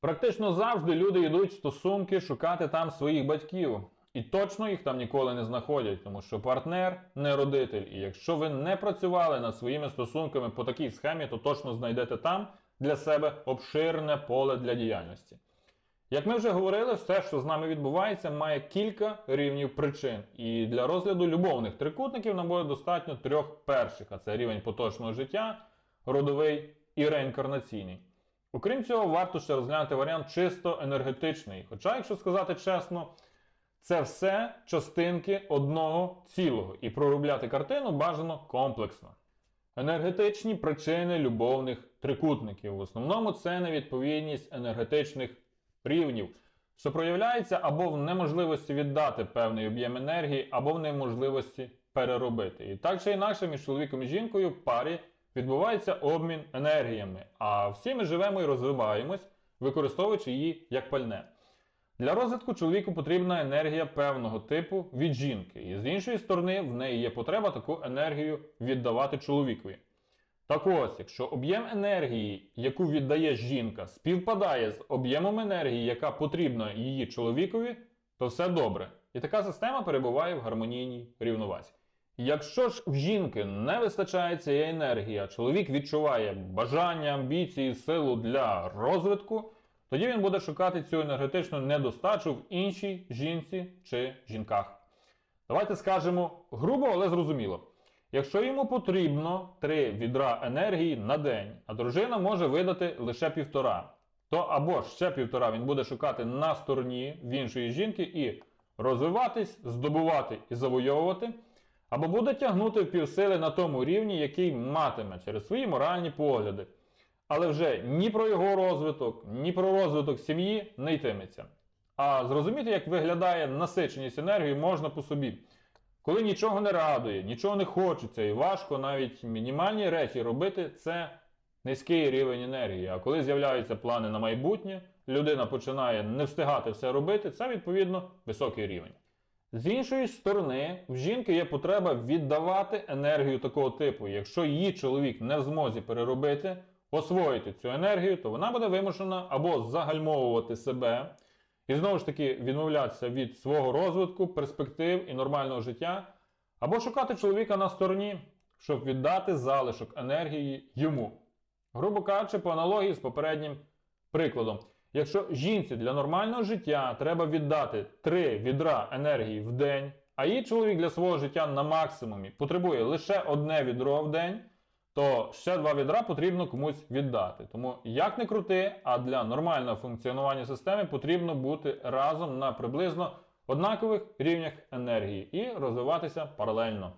Практично завжди люди йдуть в стосунки шукати там своїх батьків. І точно їх там ніколи не знаходять, тому що партнер не родитель. І якщо ви не працювали над своїми стосунками по такій схемі, то точно знайдете там для себе обширне поле для діяльності. Як ми вже говорили, все, що з нами відбувається, має кілька рівнів причин. І для розгляду любовних трикутників нам буде достатньо трьох перших: а це рівень поточного життя, родовий і реінкарнаційний. Окрім цього, варто ще розглянути варіант чисто енергетичний. Хоча, якщо сказати чесно, це все частинки одного цілого, і проробляти картину бажано комплексно. Енергетичні причини любовних трикутників. В основному це невідповідність енергетичних рівнів, що проявляється або в неможливості віддати певний об'єм енергії, або в неможливості переробити. І так чи інакше між чоловіком і жінкою в парі відбувається обмін енергіями, а всі ми живемо і розвиваємось, використовуючи її як пальне. Для розвитку чоловіку потрібна енергія певного типу від жінки, і з іншої сторони, в неї є потреба таку енергію віддавати чоловікові. Так ось, якщо об'єм енергії, яку віддає жінка, співпадає з об'ємом енергії, яка потрібна її чоловікові, то все добре. І така система перебуває в гармонійній рівновазі. Якщо ж в жінки не вистачає цієї енергії, а чоловік відчуває бажання, амбіції, силу для розвитку, тоді він буде шукати цю енергетичну недостачу в іншій жінці чи жінках. Давайте скажемо грубо, але зрозуміло. Якщо йому потрібно 3 відра енергії на день, а дружина може видати лише півтора, то або ще півтора він буде шукати на стороні в іншої жінки і розвиватись, здобувати і завойовувати, або буде тягнути в півсили на тому рівні, який матиме через свої моральні погляди. Але вже ні про його розвиток, ні про розвиток сім'ї не йтиметься. А зрозуміти, як виглядає насиченість енергії, можна по собі. Коли нічого не радує, нічого не хочеться і важко навіть мінімальні речі робити, це низький рівень енергії. А коли з'являються плани на майбутнє, людина починає не встигати все робити, це відповідно високий рівень. З іншої сторони, в жінки є потреба віддавати енергію такого типу. Якщо її чоловік не в змозі переробити, освоїти цю енергію, то вона буде вимушена або загальмовувати себе і знову ж таки відмовлятися від свого розвитку, перспектив і нормального життя, або шукати чоловіка на стороні, щоб віддати залишок енергії йому. Грубо кажучи, по аналогії з попереднім прикладом. Якщо жінці для нормального життя треба віддати 3 відра енергії в день, а її чоловік для свого життя на максимумі потребує лише одне відро в день, то ще два відра потрібно комусь віддати. Тому як не крути, а для нормального функціонування системи потрібно бути разом на приблизно однакових рівнях енергії і розвиватися паралельно.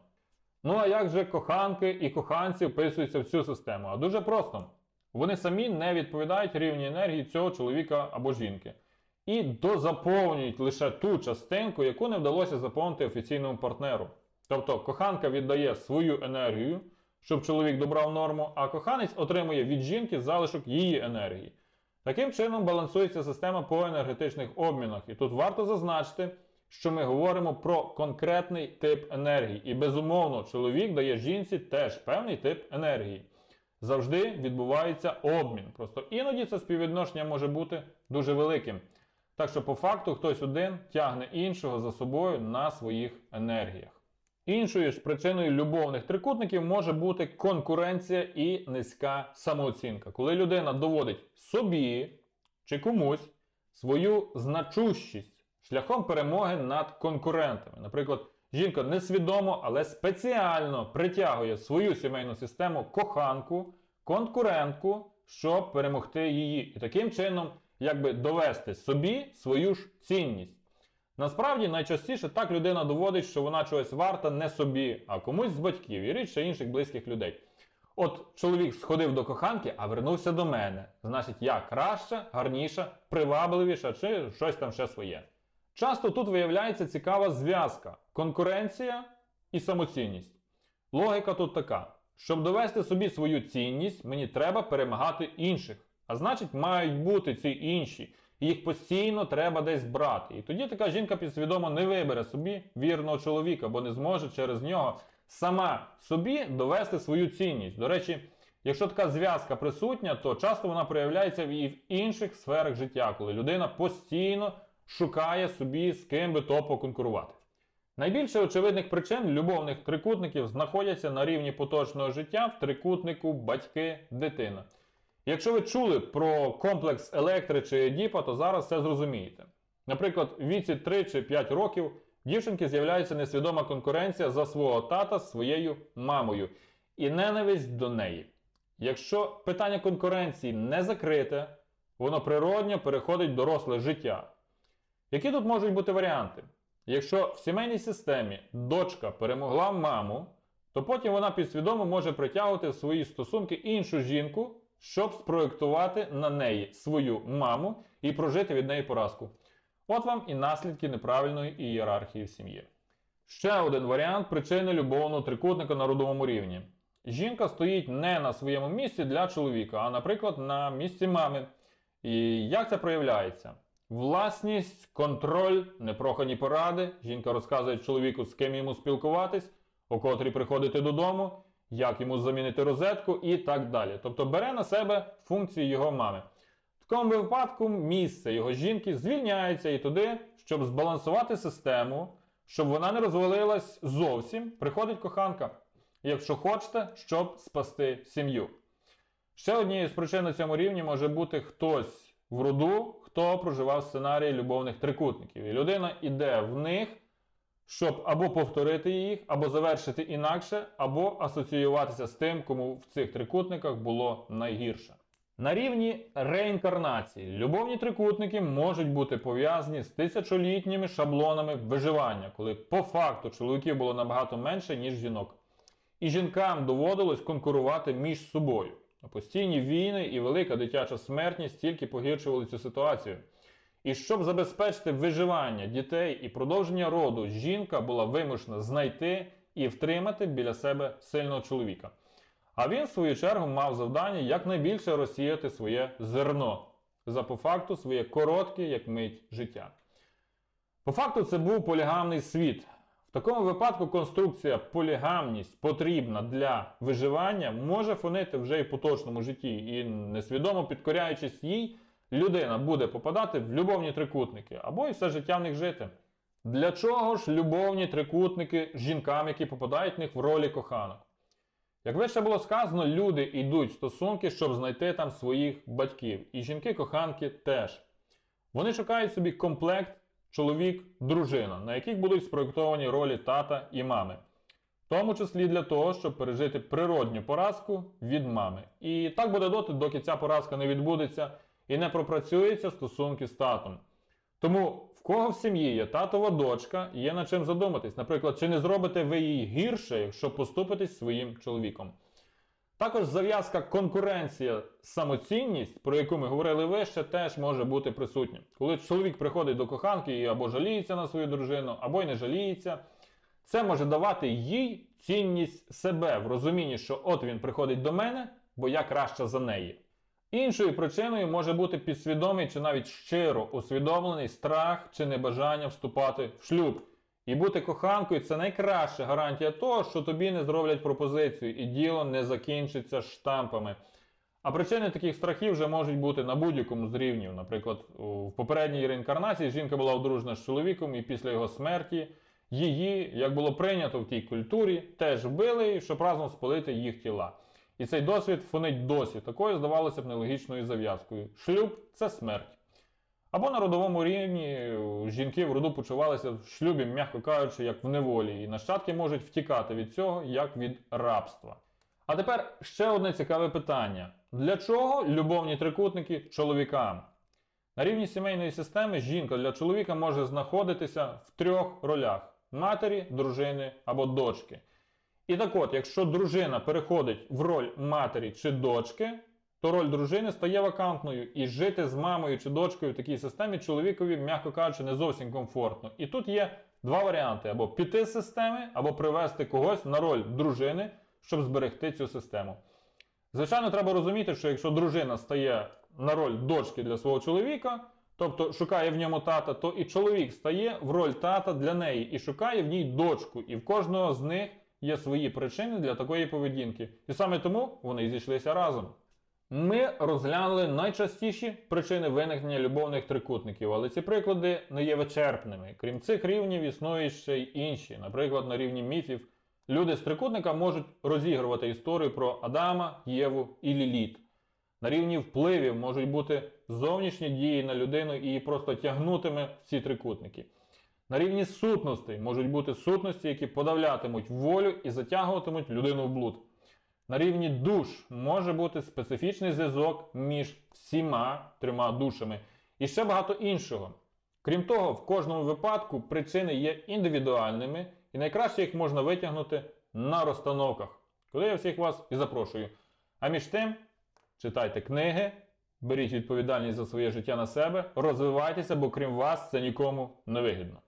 Ну а як же коханки і коханці вписуються в цю систему? А дуже просто. Вони самі не відповідають рівні енергії цього чоловіка або жінки. І дозаповнюють лише ту частинку, яку не вдалося заповнити офіційному партнеру. Тобто коханка віддає свою енергію, щоб чоловік добрав норму, а коханець отримує від жінки залишок її енергії. Таким чином балансується система по енергетичних обмінах. І тут варто зазначити, що ми говоримо про конкретний тип енергії. І безумовно, чоловік дає жінці теж певний тип енергії. Завжди відбувається обмін. Просто іноді це співвідношення може бути дуже великим. Так що, по факту, хтось один тягне іншого за собою на своїх енергіях. Іншою ж причиною любовних трикутників може бути конкуренція і низька самооцінка. Коли людина доводить собі чи комусь свою значущість шляхом перемоги над конкурентами. Наприклад, жінка несвідомо, але спеціально притягує свою сімейну систему коханку, конкурентку, щоб перемогти її. І таким чином, якби довести собі свою ж цінність. Насправді найчастіше так людина доводить, що вона чогось варта не собі, а комусь з батьків і рідше інших близьких людей. От чоловік сходив до коханки, а вернувся до мене. Значить, я краща, гарніша, привабливіша чи щось там ще своє. Часто тут виявляється цікава зв'язка: конкуренція і самоцінність. Логіка тут така: щоб довести собі свою цінність, мені треба перемагати інших. А значить, мають бути ці інші. І Їх постійно треба десь брати. І тоді така жінка підсвідомо не вибере собі вірного чоловіка, бо не зможе через нього сама собі довести свою цінність. До речі, Якщо така зв'язка присутня, то часто вона проявляється і в інших сферах життя, коли людина постійно шукає собі з ким би то поконкурувати. Найбільше очевидних причин любовних трикутників знаходяться на рівні поточного життя в трикутнику батьки-дитина. Якщо ви чули про комплекс електри чи Едіпа, то зараз все зрозумієте. Наприклад, в віці 3 чи 5 років дівчинки з'являється несвідома конкуренція за свого тата з своєю мамою і ненависть до неї. Якщо питання конкуренції не закрите, воно природньо переходить в доросле життя. Які тут можуть бути варіанти? Якщо в сімейній системі дочка перемогла маму, то потім вона підсвідомо може притягувати в свої стосунки іншу жінку, щоб спроєктувати на неї свою маму і прожити від неї поразку. От вам і наслідки неправильної ієрархії в сім'ї. Ще один варіант причини любовного трикутника на родовому рівні. Жінка стоїть не на своєму місці для чоловіка, а, наприклад, на місці мами. І як це проявляється? Власність, контроль, непрохані поради. Жінка розказує чоловіку, з ким йому спілкуватись, о котрій приходити додому, як йому замінити розетку і так далі. Тобто бере на себе функції його мами. В такому випадку місце його жінки звільняється і туди, щоб збалансувати систему, щоб вона не розвалилась зовсім, приходить коханка. Якщо хочете, щоб спасти сім'ю. Ще однією з причин на цьому рівні може бути хтось в роду, хто проживав сценарій любовних трикутників. І людина йде в них, щоб або повторити їх, або завершити інакше, або асоціюватися з тим, кому в цих трикутниках було найгірше. На рівні реінкарнації любовні трикутники можуть бути пов'язані з тисячолітніми шаблонами виживання, коли по факту чоловіків було набагато менше, ніж жінок. І жінкам доводилось конкурувати між собою. Постійні війни і велика дитяча смертність тільки погіршували цю ситуацію. І щоб забезпечити виживання дітей і продовження роду, жінка була вимушена знайти і втримати біля себе сильного чоловіка. А він, в свою чергу, мав завдання якнайбільше розсіяти своє зерно за по факту своє коротке, як мить життя. По факту, це був полігамний світ. В такому випадку конструкція полігамність потрібна для виживання може фонити вже і поточному житті, і несвідомо підкоряючись їй, людина буде попадати в любовні трикутники або і все життя в них жити. Для чого ж любовні трикутники жінкам, які попадають в них в ролі коханок? Як вище було сказано, люди йдуть в стосунки, щоб знайти там своїх батьків. І жінки-коханки теж. Вони шукають собі комплект чоловік, дружина, на яких будуть спроєктовані ролі тата і мами. В тому числі для того, щоб пережити природню поразку від мами. І так буде доти, доки ця поразка не відбудеться і не пропрацюються стосунки з татом. Тому в кого в сім'ї є татова дочка, є над чим задуматись. Наприклад, чи не зробите ви її гірше, якщо поступитесь своїм чоловіком. Також зав'язка конкуренція, самоцінність, про яку ми говорили вище, теж може бути присутня. Коли чоловік приходить до коханки і або жаліється на свою дружину, або й не жаліється, це може давати їй цінність себе в розумінні, що от він приходить до мене, бо я краща за неї. Іншою причиною може бути підсвідомий чи навіть щиро усвідомлений страх чи небажання вступати в шлюб. І бути коханкою це найкраща гарантія того, що тобі не зроблять пропозицію і діло не закінчиться штампами. А причини таких страхів вже можуть бути на будь-якому з рівнів. Наприклад, в попередній реінкарнації жінка була одружена з чоловіком, і після його смерті її, як було прийнято в тій культурі, теж вбили, щоб разом спалити їх тіла. І цей досвід фонить досі такою, здавалося б, нелогічною зав'язкою. Шлюб це смерть. Або на родовому рівні жінки в роду почувалися в шлюбі, м'яко кажучи, як в неволі, і нащадки можуть втікати від цього, як від рабства. А тепер ще одне цікаве питання: для чого любовні трикутники чоловікам? На рівні сімейної системи жінка для чоловіка може знаходитися в трьох ролях: матері, дружини або дочки. І так от, якщо дружина переходить в роль матері чи дочки, то роль дружини стає вакантною, і жити з мамою чи дочкою в такій системі чоловікові, м'яко кажучи, не зовсім комфортно. І тут є два варіанти: або піти з системи, або привести когось на роль дружини, щоб зберегти цю систему. Звичайно, треба розуміти, що якщо дружина стає на роль дочки для свого чоловіка, тобто шукає в ньому тата, то і чоловік стає в роль тата для неї і шукає в ній дочку. І в кожного з них є свої причини для такої поведінки, і саме тому вони зійшлися разом. Ми розглянули найчастіші причини виникнення любовних трикутників, але ці приклади не є вичерпними. Крім цих рівнів, існують ще й інші. Наприклад, на рівні міфів люди з трикутника можуть розігрувати історію про Адама, Єву і Ліліт. На рівні впливів можуть бути зовнішні дії на людину і її просто тягнутиме в ці трикутники. На рівні сутностей можуть бути сутності, які подавлятимуть волю і затягуватимуть людину в блуд. На рівні душ може бути специфічний зв'язок між всіма трьома душами і ще багато іншого. Крім того, в кожному випадку причини є індивідуальними і найкраще їх можна витягнути на розстановках, куди я всіх вас і запрошую. А між тим, читайте книги, беріть відповідальність за своє життя на себе, розвивайтеся, бо крім вас це нікому не вигідно.